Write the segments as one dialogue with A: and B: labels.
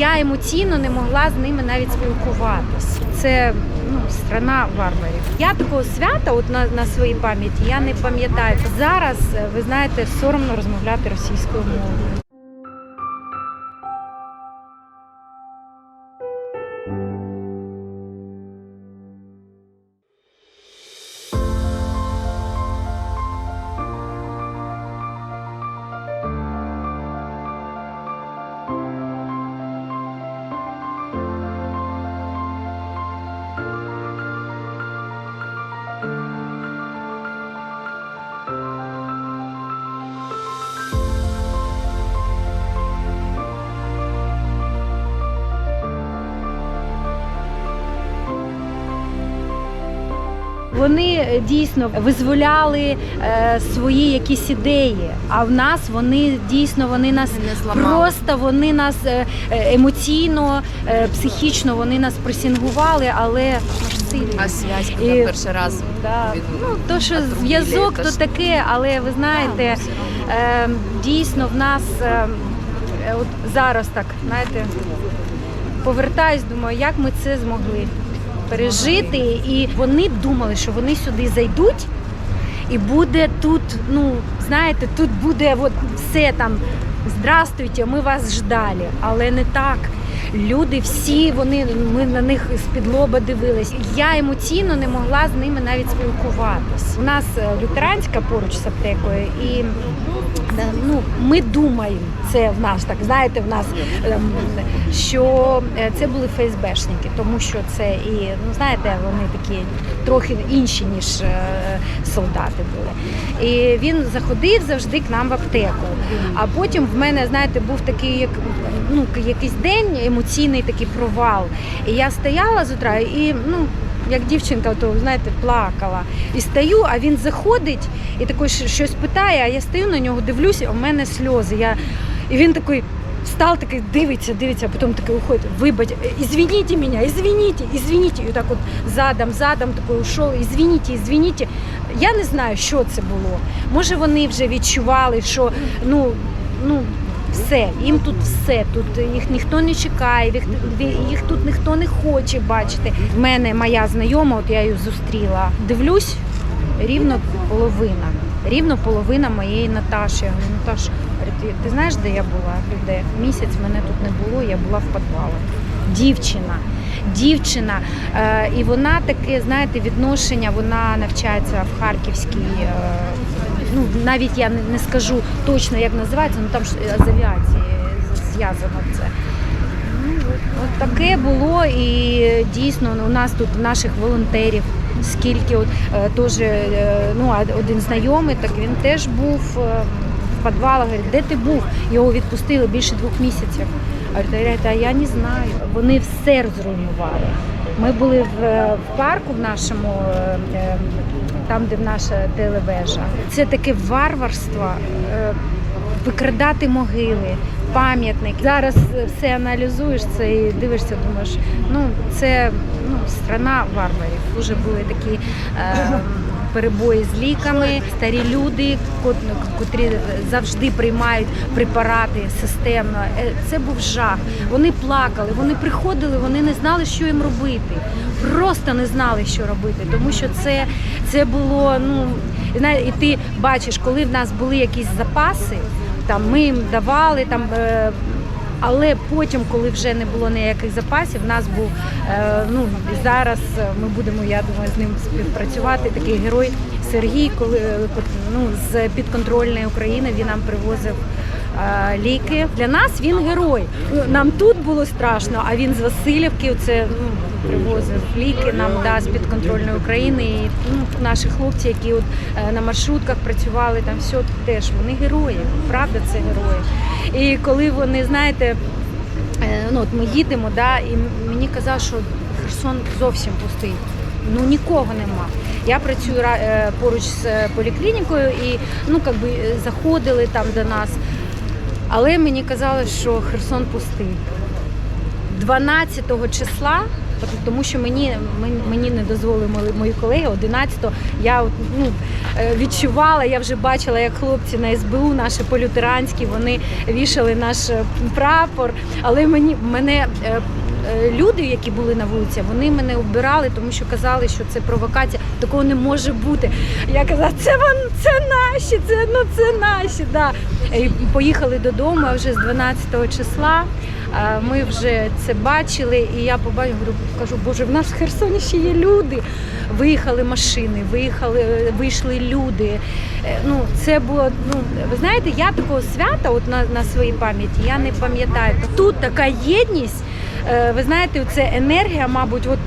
A: Я емоційно не могла з ними навіть спілкуватись. Це ну, страна варварів. Я такого свята, от на, на своїй пам'яті, я не пам'ятаю. Зараз, е, ви знаєте, соромно розмовляти російською мовою. Вони е, дійсно визволяли е, свої якісь ідеї. А в нас вони дійсно вони нас
B: Не
A: просто вони нас е, емоційно, психічно вони нас пресінгували, але.
B: А связь,
A: І-
B: перший раз
A: Да.
B: від-
A: Ну, то, що зв'язок, то таке, але ви знаєте, е, дійсно в нас е, от зараз так, знаєте, повертаюсь, думаю, як ми це змогли пережити. І вони думали, що вони сюди зайдуть. І буде тут, ну знаєте, тут буде от все там. Здравствуйте, ми вас ждали, але не так. Люди всі, вони ми на них з-під лоба дивились. Я емоційно не могла з ними навіть спілкуватись. У нас е, лютеранська поруч з аптекою, і ну ми думаємо, це в нас так, знаєте, в нас ем, що е, це були ФСБшники, тому що це і ну знаєте, вони такі трохи інші ніж е, солдати були. І він заходив завжди к нам в аптеку. А потім в мене, знаєте, був такий як ну якийсь день емоційний такий провал. І я стояла з утра і ну. Як дівчинка, то знаєте, плакала. І стою, а він заходить і такий щось питає, а я стою на нього, дивлюся, в мене сльози. Я... І він такий встав, такий дивиться, дивиться, а потім такий уходить, вибач, извините мене, извините, извините. І так от задом, задом такий ушов, извините, извините. Я не знаю, що це було. Може, вони вже відчували, що ну, ну, все, їм тут все, тут їх ніхто не чекає, їх, їх тут ніхто не хоче бачити. В мене моя знайома, от я її зустріла. Дивлюсь, рівно половина. Рівно половина моєї Наташі. Я говорю, Наташ, ти, знаєш, де я була? Де? Місяць мене тут не було, я була в підвалах. Дівчина. Дівчина, е, і вона таке, знаєте, відношення, вона навчається в Харківській. Е, ну, навіть я не, скажу точно, як називається, ну там ж з авіації зв'язано це. Ну, от, таке було, і дійсно ну, у нас тут наших волонтерів. Скільки от е, теж е, ну один знайомий, так він теж був е, в підвалах. Говорить, де ти був? Його відпустили більше двох місяців. Говорить, а я не знаю. Вони все зруйнували. Ми були в, е, парку в нашому, е, е, там, де наша телевежа. Це таке варварство. е, викрадати могили, пам'ятник. Зараз все аналізуєш це і дивишся, думаєш, ну це ну, страна варварів. Уже були такі. Е, Перебої з ліками, старі люди, котрі завжди приймають препарати системно. Е, Це був жах. Вони плакали, вони приходили, вони не знали, що їм робити. Просто не знали, що робити, тому що це, це було ну і ти бачиш, коли в нас були якісь запаси, там ми їм давали там. Але потім, коли вже не було ніяких запасів, нас був е, ну зараз е, ми будемо, я думаю, з ним співпрацювати. Такий герой Сергій, коли е, ну, з підконтрольної України він нам привозив ліки. Для нас він герой. Ну, Нам тут було страшно, а він з Васильівки це ну, привозив ліки нам да, з підконтрольної України. І ну, наші хлопці, які от на маршрутках працювали, там все теж вони герої. Правда, це герої. І коли вони, знаєте, е, ну от ми їдемо, да, і мені казали, що Херсон зовсім пустий. Ну нікого нема. Я працюю е, поруч з е, поліклінікою і ну якби заходили там до нас. Але мені казали, що Херсон пустий. 12 числа тому що мені, мені- не дозволили мої- колеги 11-го. Я ну, е, відчувала, я вже бачила, як хлопці на СБУ, наші полютеранські, вони вішали наш е, прапор. Але мені мене е, люди, які були на вулиці, вони мене оббирали, тому що казали, що це провокація. Такого не може бути. Я казала, це вон, це наші, це ну це наші. Да. І поїхали додому вже з 12 числа. Ми вже це бачили, і я побачила, кажу, боже, в нас в Херсоні ще є люди. Виїхали машини, виїхали, вийшли люди. Е, Ну, це було, ну ви знаєте, я такого свята, от на, на своїй пам'яті, я не пам'ятаю. Тут така єдність. Е, Ви знаєте, це енергія, мабуть, от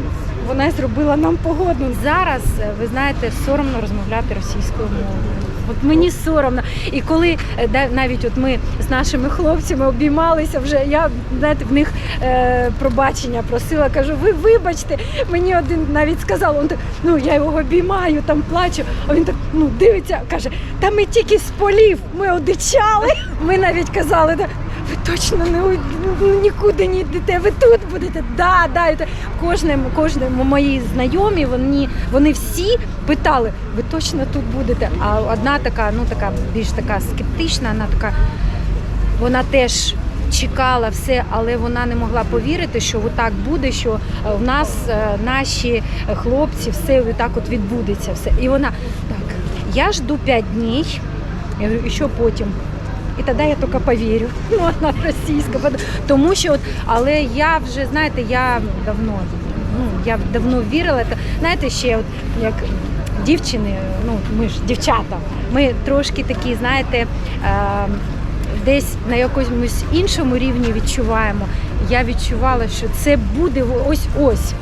A: вона зробила нам погодну. Зараз, е, ви знаєте, соромно розмовляти російською мовою. От мені соромно. І коли е, навіть от ми з нашими хлопцями обіймалися вже, я знаєте, в них е, пробачення просила, кажу, ви вибачте, мені один навіть сказав, он так, ну я його обіймаю, там плачу. А він так ну дивиться, каже, та ми тільки з полів, ми одичали. Ми навіть казали, «Да, ви точно не ну, нікуди не йдете, ви тут будете. Да, да. Кожним, кожним мої знайомі, вони, вони всі питали, ви точно тут будете. А одна така, ну така більш така скептична, вона така, вона теж. Чекала все, але вона не могла повірити, що так буде, що е, в нас е, наші хлопці, все так от відбудеться. Все. І вона так, я жду 5 днів, я говорю, і що потім? І тоді я тільки повірю. Ну, вона російська. Тому що, от, але я вже, знаєте, я давно, ну, я давно вірила. Та, знаєте, ще от, як дівчини, ну, ми ж дівчата, ми трошки такі, знаєте, е, десь на якомусь іншому рівні відчуваємо. Я відчувала, що це буде ось ось.